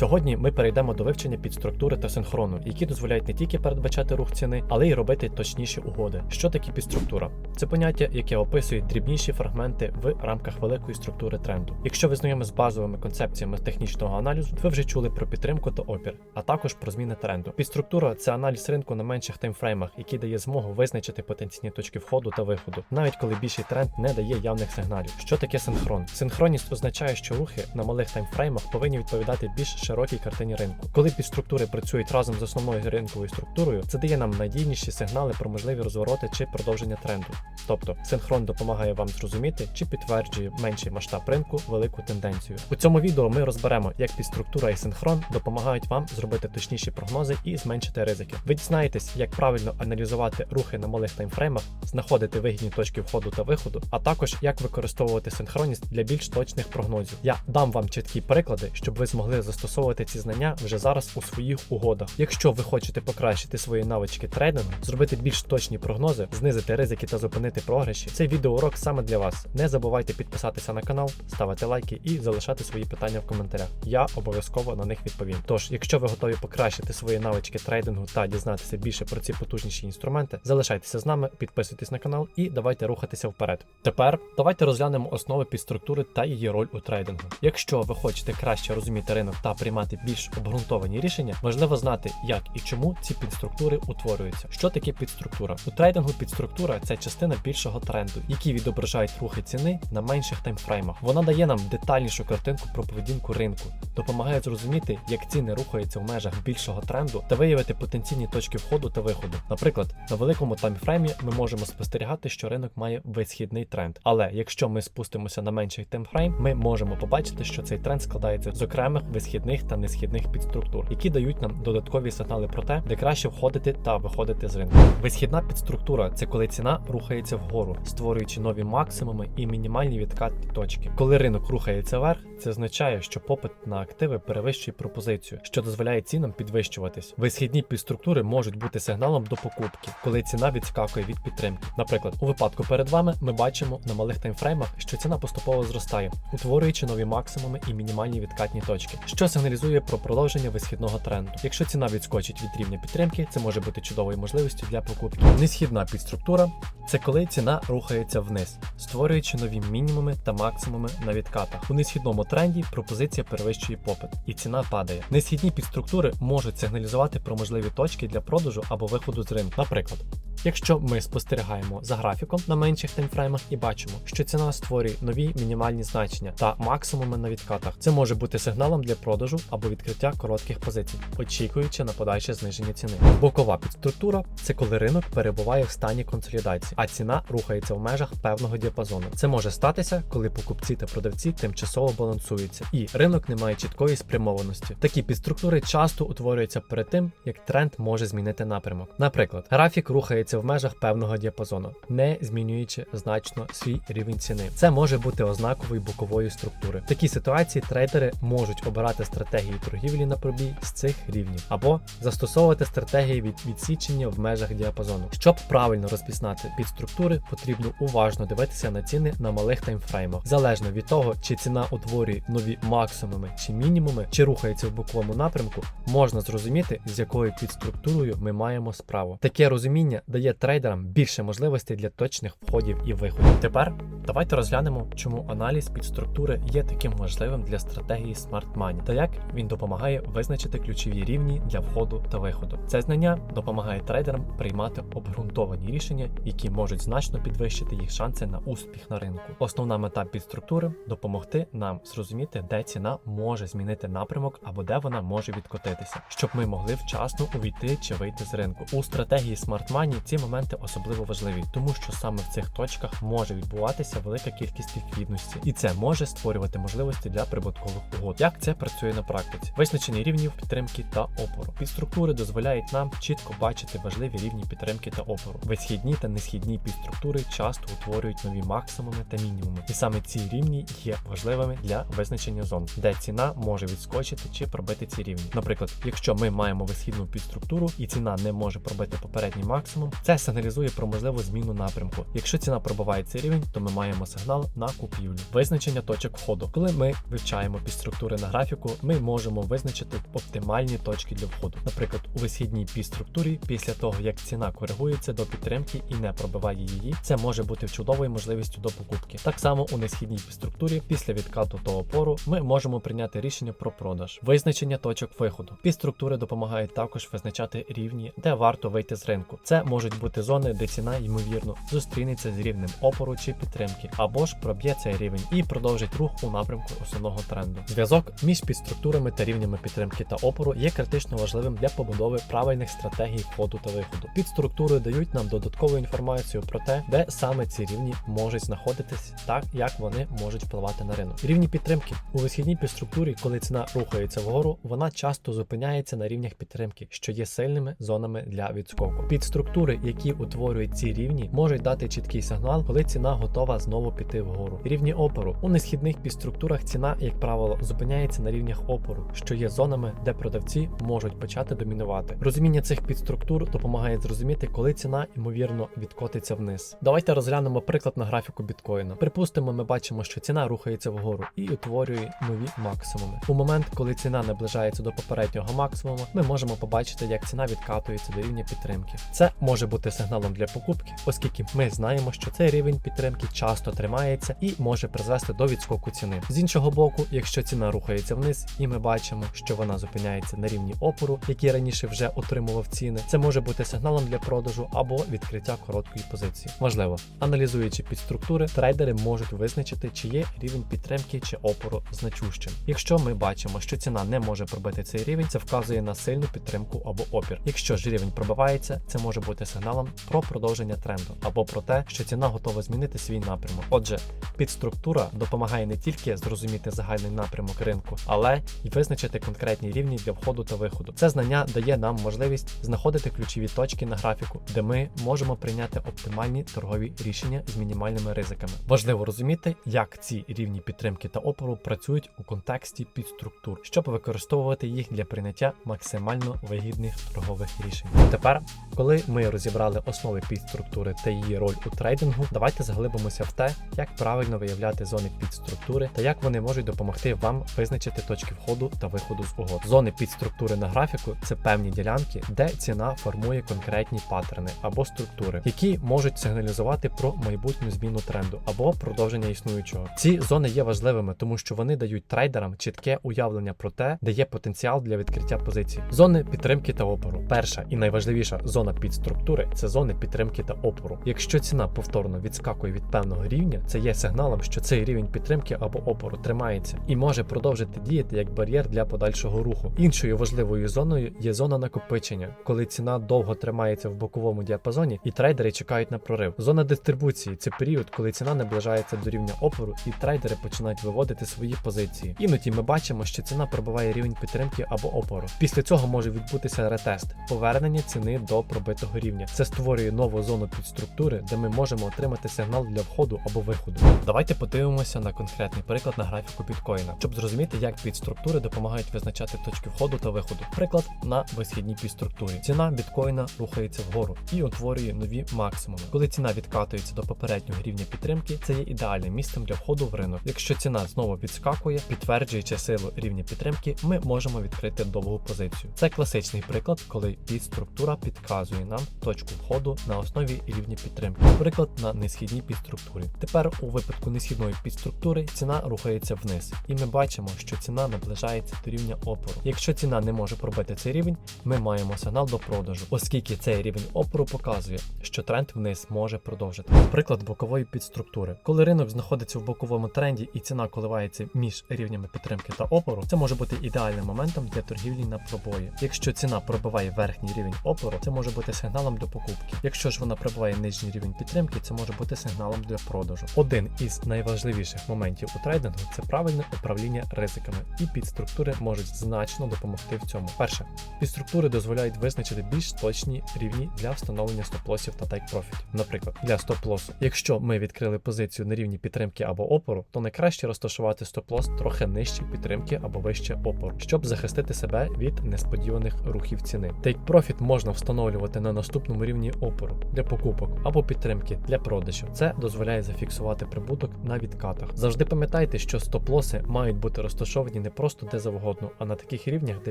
Сьогодні ми перейдемо до вивчення підструктури та синхрону, які дозволяють не тільки передбачати рух ціни, але й робити точніші угоди. Що таке підструктура? Це поняття, яке описує дрібніші фрагменти в рамках великої структури тренду. Якщо ви знайомі з базовими концепціями технічного аналізу, ви вже чули про підтримку та опір, а також про зміни тренду. Підструктура це аналіз ринку на менших таймфреймах, який дає змогу визначити потенційні точки входу та виходу, навіть коли більший тренд не дає явних сигналів. Що таке синхрон? Синхронність означає, що рухи на малих таймфреймах повинні відповідати більш широкій картині ринку. Коли підструктури працюють разом з основною ринковою структурою, це дає нам надійніші сигнали про можливі розвороти чи продовження тренду. Тобто синхрон допомагає вам зрозуміти, чи підтверджує менший масштаб ринку велику тенденцію. У цьому відео ми розберемо, як підструктура і синхрон допомагають вам зробити точніші прогнози і зменшити ризики. Ви дізнаєтесь, як правильно аналізувати рухи на малих таймфреймах, знаходити вигідні точки входу та виходу, а також як використовувати синхронність для більш точних прогнозів. Я дам вам чіткі приклади, щоб ви змогли застосовувати ці знання вже зараз у своїх угодах. Якщо ви хочете покращити свої навички трейдингу, зробити більш точні прогнози, знизити ризики та зупинити програші, цей відеоурок саме для вас. Не забувайте підписатися на канал, ставити лайки і залишати свої питання в коментарях. Я обов'язково на них відповім. Тож, якщо ви готові покращити свої навички трейдингу та дізнатися більше про ці потужніші інструменти, залишайтеся з нами, підписуйтесь на канал і давайте рухатися вперед. Тепер давайте розглянемо основи підструктури та її роль у трейдингу. Якщо ви хочете краще розуміти ринок та приймати більш обґрунтовані рішення, важливо знати, як і чому ці підструктури утворюються. Що таке підструктура? У трейдингу підструктура це частина більшого тренду, які відображають рухи ціни на менших таймфреймах. Вона дає нам детальнішу картинку про поведінку ринку, допомагає зрозуміти, як ціни рухаються в межах більшого тренду та виявити потенційні точки входу та виходу. Наприклад, на великому таймфреймі ми можемо спостерігати, що ринок має висхідний тренд. Але якщо ми спустимося на менший таймфрейм, ми можемо побачити, що цей тренд складається з окремих висхідних та несхідних підструктур, які дають нам додаткові сигнали про те, де краще входити та виходити з ринку. Висхідна підструктура це коли ціна рухається вгору, створюючи нові максимуми і мінімальні відкатні точки. Коли ринок рухається вверх, це означає, що попит на активи перевищує пропозицію, що дозволяє цінам підвищуватись. Висхідні підструктури можуть бути сигналом до покупки, коли ціна відскакує від підтримки. Наприклад, у випадку перед вами ми бачимо на малих таймфреймах, що ціна поступово зростає, утворюючи нові максимуми і мінімальні відкатні точки, що сигналізує про продовження висхідного тренду. Якщо ціна відскочить від рівня підтримки, це може бути чудовою можливістю для покупки. Несхідна підструктура це коли ціна рухається вниз, створюючи нові мінімуми та максимуми на відкатах. У несхідному тренді пропозиція перевищує попит, і ціна падає. Несхідні підструктури можуть сигналізувати про можливі точки для продажу або виходу з ринку. Наприклад, Якщо ми спостерігаємо за графіком на менших таймфреймах і бачимо, що ціна створює нові мінімальні значення та максимуми на відкатах, це може бути сигналом для продажу або відкриття коротких позицій, очікуючи на подальше зниження ціни. Бокова підструктура це коли ринок перебуває в стані консолідації, а ціна рухається в межах певного діапазону. Це може статися, коли покупці та продавці тимчасово балансуються, і ринок не має чіткої спрямованості. Такі підструктури часто утворюються перед тим, як тренд може змінити напрямок. Наприклад, графік рухається в межах певного діапазону, не змінюючи значно свій рівень ціни. Це може бути ознакою бокової структури. В такій ситуації трейдери можуть обирати стратегії торгівлі на пробій з цих рівнів або застосовувати стратегії від відсічення в межах діапазону. Щоб правильно розпізнати підструктури, потрібно уважно дивитися на ціни на малих таймфреймах, залежно від того, чи ціна утворює нові максимуми чи мінімуми, чи рухається в боковому напрямку, можна зрозуміти, з якою підструктурою ми маємо справу. Таке розуміння дає трейдерам більше можливостей для точних входів і виходів. Тепер давайте розглянемо, чому аналіз підструктури є таким важливим для стратегії Smart Money та як він допомагає визначити ключові рівні для входу та виходу. Це знання допомагає трейдерам приймати обґрунтовані рішення, які можуть значно підвищити їх шанси на успіх на ринку. Основна мета підструктури допомогти нам зрозуміти, де ціна може змінити напрямок або де вона може відкотитися, щоб ми могли вчасно увійти чи вийти з ринку. У стратегії Smart Money ці моменти особливо важливі, тому що саме в цих точках може відбуватися велика кількість ліквідності, і це може створювати можливості для прибуткових угод. Як це працює на практиці? Визначення рівнів підтримки та опору. Підструктури дозволяють нам чітко бачити важливі рівні підтримки та опору. Висхідні та несхідні підструктури часто утворюють нові максимуми та мінімуми, і саме ці рівні є важливими для визначення зон, де ціна може відскочити чи пробити ці рівні. Наприклад, якщо ми маємо висхідну підструктуру і ціна не може пробити попередній максимум, це сигналізує про можливу зміну напрямку. Якщо ціна пробиває цей рівень, то ми маємо сигнал на купівлю. Визначення точок входу. Коли ми вивчаємо підструктури на графіку, ми можемо визначити оптимальні точки для входу. Наприклад, у висхідній пі-структурі, після того як ціна коригується до підтримки і не пробиває її, це може бути чудовою можливістю до покупки. Так само у несхідній пі-структурі, після відкату до опору, ми можемо прийняти рішення про продаж. Визначення точок виходу. Пі-структури допомагають також визначати рівні, де варто вийти з ринку. Це можуть бути зони, де ціна ймовірно зустрінеться з рівнем опору чи підтримки, або ж проб'є цей рівень і продовжить рух у напрямку основного тренду. Зв'язок між підструктурами та рівнями підтримки та опору є критично важливим для побудови правильних стратегій входу та виходу. Підструктури дають нам додаткову інформацію про те, де саме ці рівні можуть знаходитись, так як вони можуть впливати на ринок. Рівні підтримки у висхідній підструктурі, коли ціна рухається вгору, вона часто зупиняється на рівнях підтримки, що є сильними зонами для відскоку. Підструктури, які утворюють ці рівні, можуть дати чіткий сигнал, коли ціна готова знову піти вгору. Рівні опору у несхідних підструктурах ціна, як правило, зупиняється на рівнях опору, що є зонами, де продавці можуть почати домінувати. Розуміння цих підструктур допомагає зрозуміти, коли ціна ймовірно відкотиться вниз. Давайте розглянемо приклад на графіку біткоїна. Припустимо, ми бачимо, що ціна рухається вгору і утворює нові максимуми. У момент, коли ціна наближається до попереднього максимуму, ми можемо побачити, як ціна відкатується до рівня підтримки. Це може бути сигналом для покупки, оскільки ми знаємо, що цей рівень підтримки часто тримається і може призвести до відскоку ціни. З іншого боку, якщо ціна рухається вниз, і ми бачимо, що вона зупиняється на рівні опору, який раніше вже отримував ціни, це може бути сигналом для продажу або відкриття короткої позиції. Важливо, аналізуючи підструктури, трейдери можуть визначити, чи є рівень підтримки чи опору значущим. Якщо ми бачимо, що ціна не може пробити цей рівень, це вказує на сильну підтримку або опір. Якщо ж рівень пробивається, це може бути сигналом про продовження тренду або про те, що ціна готова змінити свій напрямок. Отже, підструктура допомагає не тільки зрозуміти загальний напрямок ринку, але й визначити конкретні рівні для входу та виходу. Це знання дає нам можливість знаходити ключові точки на графіку, де ми можемо прийняти оптимальні торгові рішення з мінімальними ризиками. Важливо розуміти, як ці рівні підтримки та опору працюють у контексті підструктур, щоб використовувати їх для прийняття максимально вигідних торгових рішень. Тепер, коли ми розібрали основи підструктури та її роль у трейдингу, давайте заглибимося в те, як правильно виявляти зони підструктури та як вони можуть допомогти вам визначити точки входу та виходу з угод. Зони підструктури на графіку це певні ділянки, де ціна формує конкретні паттерни або структури, які можуть сигналізувати про майбутню зміну тренду або продовження існуючого. Ці зони є важливими, тому що вони дають трейдерам чітке уявлення про те, де є потенціал для відкриття позицій. Зони підтримки та опору. Перша і найважливіша зона підструктури це зони підтримки та опору. Якщо ціна повторно відскакує від певного рівня, це є сигналом, що цей рівень підтримки або опору тримається і може продовжити діяти як бар'єр для подальшого руху. Іншою важливою зоною є зона накопичення, коли ціна довго тримається в боковому діапазоні і трейдери чекають на прорив. Зона дистрибуції це період, коли ціна наближається до рівня опору, і трейдери починають виводити свої позиції. Іноді ми бачимо, що ціна пробиває рівень підтримки або опору. Після цього може відбутися ретест, повернення ціни до пробитого рівня. Це створює нову зону підструктури, де ми можемо отримати сигнал для входу або виходу. Давайте подивимося на конкретний приклад на графіку біткоїна, щоб зрозуміти, як підструктури допомагають визначати точки входу та виходу. Приклад на висхідній підструктурі. Ціна біткоїна рухається вгору і утворює нові максимуми. Коли ціна відкатується до попереднього рівня підтримки, це є ідеальним місцем для входу в ринок. Якщо ціна знову відскакує, підтверджуючи силу рівня підтримки, ми можемо відкрити довгу позицію. Це класичний приклад, коли підструктура підказує нам точку входу на основі рівня підтримки. Приклад на несхідній підструктурі. Тепер у випадку несхідної підструктури ціна рухається вниз, і ми бачимо, що ціна наближається до рівня опору. Якщо ціна не може пробити цей рівень, ми маємо сигнал до продажу, оскільки цей рівень опору показує, що тренд вниз може продовжити. Приклад бокової підструктури. Коли ринок знаходиться в боковому тренді і ціна коливається між рівнями підтримки та опору, це може бути ідеальним моментом для торгівлі на пробої. Якщо ціна пробиває верхній рівень опору, це може бути сигналом до покупки. Якщо ж вона пробиває нижній рівень підтримки, це може бути сигналом для продажу. Один із найважливіших моментів у трейдингу це правильне управління ризиками, і підструктури можуть значно допомогти в цьому. Перше, підструктури дозволяють визначити більш точні рівні для встановлення стоп-лосів та тайк-профітів. Наприклад, для стоп-лосу, якщо ми відкрили позицію на рівні підтримки або опору, то найкраще розташувати стоп-лос трохи нижче підтримки або вище опору, щоб захистити себе від несподіваних рухів ціни. Тейк-профіт можна встановлювати на наступному рівні опору для покупок або підтримки для продажу. Це дозволяє зафіксувати прибуток на відкатах. Завжди пам'ятайте, що стоп-лоси мають бути розташовані не просто де завгодно, а на таких рівнях, де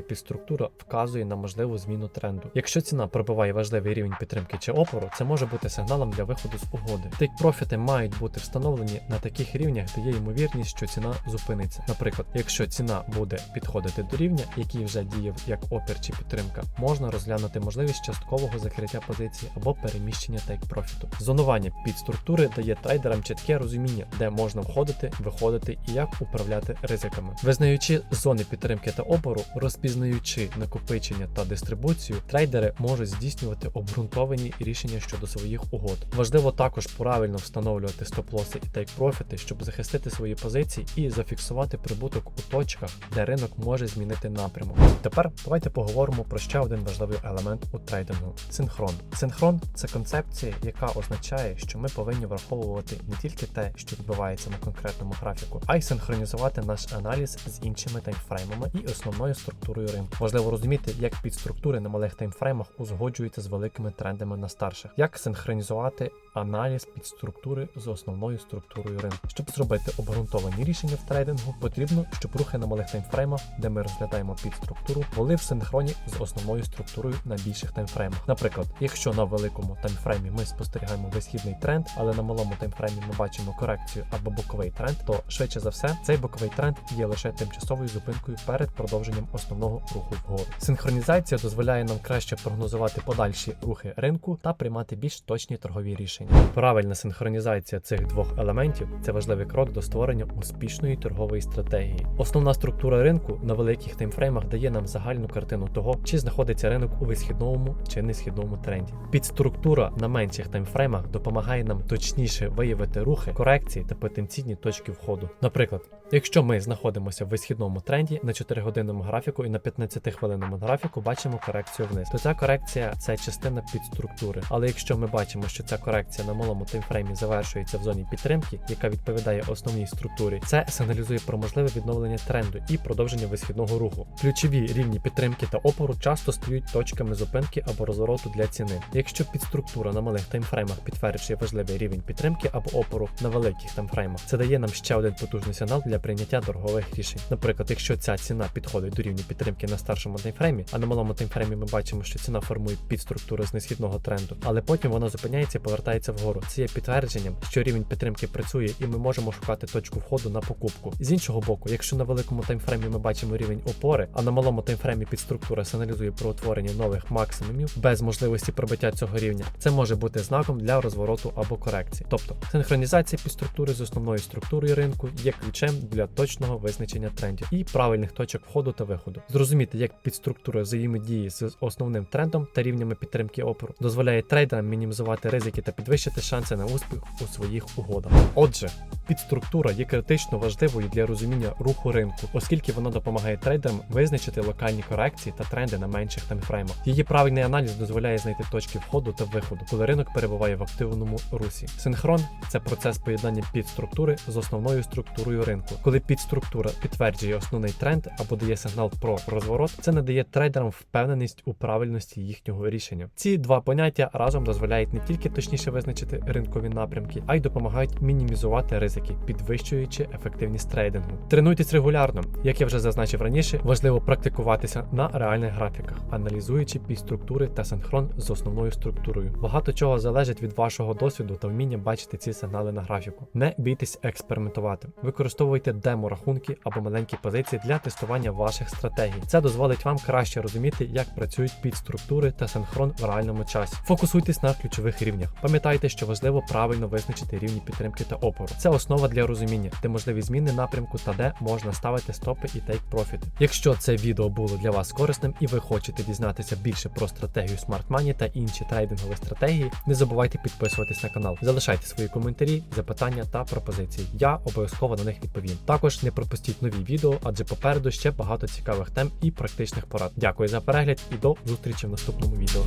підструктура вказує на можливу зміну тренду. Якщо ціна пробиває важливий рівень підтримки чи опору, це може бути сигналом для виходу з угоди. Тейк-профіти мають бути встановлені на таких рівнях, де є ймовірність, що ціна зупиниться. Наприклад, якщо ціна буде підходити до рівня, який вже діяв як опір чи підтримка, можна розглянути можливість часткового закриття позиції або переміщення тейк-профіту. Зонування підструктури дає трейдерам чітке розуміння, де можна входити, виходити і як управляти ризиками. Визнаючи зони підтримки та опору, розпізнаючи накопичення та дистрибуцію, трейдери можуть здійснювати обґрунтовані рішення щодо своїх угод. Важливо також правильно встановлювати стоп-лоси і тейк-профіти, щоб захистити свої позиції і зафіксувати прибуток у точках, де ринок може змінити напрямок. Тепер давайте поговоримо про ще один важливий елемент у трейдингу синхрон. Синхрон це концепція, яка означає, що ми повинні враховувати не тільки те, що відбувається на конкретному графіку, а й синхронізувати наш аналіз з іншими таймфреймами і основною структурою ринку. Важливо розуміти, як підструктури на малих таймфреймах узгоджуються з великими трендами на старших, як синхронізувати аналіз підструктури з основною структурою ринку. Щоб зробити обґрунтовані рішення в трейдингу, потрібно, щоб рухи на малих таймфреймах, де ми розглядаємо підструктуру, були в синхроні з основною структурою на більших таймфреймах. Наприклад, якщо на великому таймфреймі ми спостерігаємо висхідний тренд, але на малому таймфреймі ми бачимо корекцію або боковий тренд, то швидше за все цей боковий тренд є лише тимчасовою зупинкою перед продовженням основного руху вгору. Синхронізація дозволяє нам краще прогнозувати подальші рухи ринку та приймати більш точні торгові рішення. Правильна синхронізація цих двох елементів це важливий крок до створення успішної торгової стратегії. Основна структура ринку на великих таймфреймах дає нам загальну картину того, чи знаходиться ринок у висхідному чи несхідному тренді. Підструктура на менших таймфреймах допомагає нам точніше виявити рухи, корекції та потенційні точки входу. Наприклад, якщо ми знаходимося в висхідному тренді на 4 годинному графіку і на 15 хвилинному графіку бачимо корекцію вниз, то ця корекція це частина підструктури. Але якщо ми бачимо, що ця корекція на малому таймфреймі завершується в зоні підтримки, яка відповідає основній структурі, це сигналізує про можливе відновлення тренду і продовження висхідного руху. Ключові рівні підтримки та опору часто стають точками зупинки або розвороту для ціни. Якщо підструктура на малих таймфреймах підтверджує важливий рівень підтримки або опору на великих таймфреймах, це дає нам ще один потужний сигнал для прийняття торгових рішень. Наприклад, якщо ця ціна підходить до рівня підтримки на старшому таймфреймі, а на малому таймфреймі ми бачимо, що ціна формує підструктуру з несхідного тренду, але потім вона зупиняється і повертається вгору. Це є підтвердженням, що рівень підтримки працює, і ми можемо шукати точку входу на покупку. З іншого боку, якщо на великому таймфреймі ми бачимо рівень опори, а на малому таймфреймі підструктура сигналізує про утворення нових максимумів без можливості пробиття цього рівня, це може бути знаком для розвороту або корекції. Тобто синхронізація підструктури з основною структурою ринку є ключем для точного визначення трендів і правильних точок входу та виходу. Зрозуміти, як підструктура взаємодіє з основним трендом та рівнями підтримки опору, дозволяє трейдерам мінімізувати ризики та підвищити шанси на успіх у своїх угодах. Отже, підструктура є критично важливою для розуміння руху ринку, оскільки вона допомагає трейдерам визначити локальні корекції та тренди на менших таймфреймах. Її правильний аналіз дозволяє знайти точки входу та виходу, коли ринок перебуває в активному русі. Синхрон це процес поєднання підструктури з основною структурою ринку. Коли підструктура підтверджує основний тренд або дає сигнал про розворот, це надає трейдерам впевненість у правильності їхнього рішення. Ці два поняття разом дозволяють не тільки точніше визначити ринкові напрямки, а й допомагають мінімізувати ризики, підвищуючи ефективність трейдингу. Тренуйтесь регулярно, як я вже зазначив раніше, важливо практикуватися на реальних графіках, аналізуючи підструктури та синхрон з основною структурою. Багато чого залежить від вашого досвіду та вміння бачити ці сигнали на графіку. Не бійтесь експериментувати, використовуйте демо-рахунки або маленькі позиції для тестування ваших стратегій. Це дозволить вам краще розуміти, як працюють підструктури та синхрон в реальному часі. Фокусуйтесь на ключових рівнях. Пам'ятайте, що важливо правильно визначити рівні підтримки та опору. Це основа для розуміння, де можливі зміни напрямку та де можна ставити стопи і тейк профіти. Якщо це відео було для вас корисним і ви хочете дізнатися більше про стратегію Smart Money та інші трейдингові стратегії, не забувайте підписуватись на канал. Залишайте свої коментарі, запитання та пропозиції. Я обов'язково на них відповім. Також не пропустіть нові відео, адже попереду ще багато цікавих тем і практичних порад. Дякую за перегляд і до зустрічі в наступному відео.